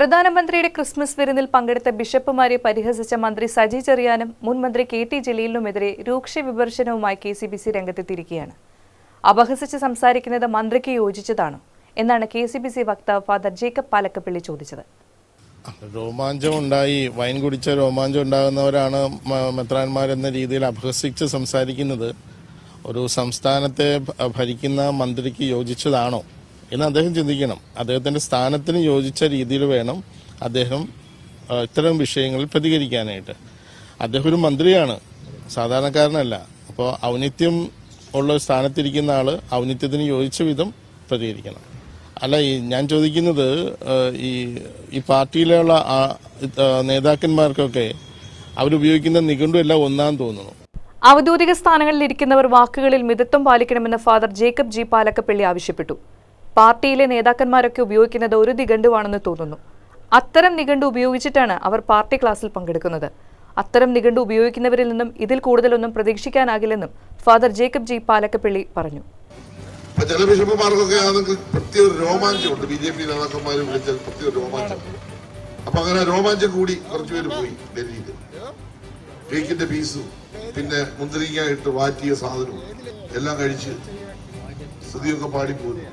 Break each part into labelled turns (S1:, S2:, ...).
S1: പ്രധാനമന്ത്രിയുടെ ക്രിസ്മസ് വിരുന്നിൽ പങ്കെടുത്ത ബിഷപ്പുമാരെ പരിഹസിച്ച മന്ത്രി സജി ചെറിയാനും മുൻ മന്ത്രി കെ ടി ജലീലിനുമെതിരെ രൂക്ഷ വിമർശനവുമായി കെ സി ബി സി രംഗത്തെത്തിയിരിക്കുകയാണ്. അപഹസിച്ച് സംസാരിക്കുന്നത് മന്ത്രിക്ക് യോജിച്ചതാണ് എന്നാണ് കെ സി ബി സി വക്താവ് ഫാദർ ജേക്കബ് പാലക്കപ്പള്ളി ചോദിച്ചത്.
S2: രോമാഞ്ചം ഉണ്ടായി. വൈൻ കുടിച്ച രോമാഞ്ചം ഉണ്ടാകുന്നവരാണ് മെത്രാന്മാരെന്ന രീതിയിൽ അപഹസിച്ച് സംസാരിക്കുന്നത് ഒരു സംസ്ഥാനത്തെ ഭരിക്കുന്ന മന്ത്രിക്ക് യോജിച്ചതാണോ? എന്ന് അദ്ദേഹം ചിന്തിക്കണം. അദ്ദേഹത്തിന്റെ സ്ഥാനത്തിന് യോജിച്ച രീതിയിൽ വേണം അദ്ദേഹം ഇത്തരം വിഷയങ്ങളിൽ പ്രതികരിക്കാനായിട്ട്. അദ്ദേഹം ഒരു മന്ത്രിയാണ്. സാധാരണക്കാരനല്ല. അപ്പോൾ ഔന്നിത്യം ഉള്ള സ്ഥാനത്തിരിക്കുന്ന ആൾ ഔന്നിത്യത്തിന് യോജിച്ച വിധം പ്രതികരിക്കണം. അല്ല ഈ ഞാൻ ചോദിക്കുന്നത് ഈ ഈ പാർട്ടിയിലുള്ള നേതാക്കന്മാർക്കൊക്കെ അവരുപയോഗിക്കുന്ന നിഘണ്ടു എല്ലാം ഒന്നാന്ന് തോന്നുന്നു.
S1: ഔദ്യോഗിക സ്ഥാനങ്ങളിൽ ഇരിക്കുന്നവർ വാക്കുകളിൽ മിതത്വം പാലിക്കണമെന്ന് ഫാദർ ജേക്കബ് ജി. പാലക്കപ്പള്ളി ആവശ്യപ്പെട്ടു. പാർട്ടിയിലെ നേതാക്കന്മാരൊക്കെ ഉപയോഗിക്കുന്നത് ഒരു നിഘണ്ടുവാണെന്ന് തോന്നുന്നു. അത്തരം നിഘണ്ടു ഉപയോഗിച്ചിട്ടാണ് അവർ പാർട്ടി ക്ലാസ്സിൽ പങ്കെടുക്കുന്നത്. അത്തരം നിഘണ്ടു ഉപയോഗിക്കുന്നവരിൽ നിന്നും ഇതിൽ കൂടുതലൊന്നും പ്രതീക്ഷിക്കാനാകില്ലെന്നും ഫാദർ ജേക്കബ് ജി പാലക്കപ്പള്ളി പറഞ്ഞു.
S3: ചില രോമാഞ്ചമുണ്ട്. രോമാഞ്ചം. അങ്ങനെ രോമാഞ്ചം കൂടി പോയി പീസും പിന്നെ മുന്തിരിങ്ങ ഇട്ട് വാറ്റിയ സാധനവും എല്ലാം കഴിച്ച് സ്തുതിയൊക്കെ പാടിപ്പോയി.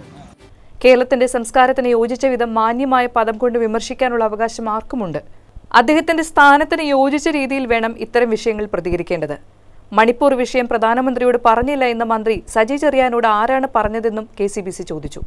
S1: കേരളത്തിന്റെ സംസ്കാരത്തിന് യോജിച്ച വിധം മാന്യമായ പദം കൊണ്ട് വിമർശിക്കാനുള്ള അവകാശം ആർക്കുമുണ്ട്? അദ്ദേഹത്തിന്റെ സ്ഥാനത്തിന് യോജിച്ച രീതിയിൽ വേണം ഇത്തരം വിഷയങ്ങൾ പ്രതികരിക്കേണ്ടത്. മണിപ്പൂർ വിഷയം പ്രധാനമന്ത്രിയോട് പറഞ്ഞില്ല എന്ന മന്ത്രി സജി ചെറിയാനോട് ആരാണ് പറഞ്ഞതെന്നും കെ ചോദിച്ചു.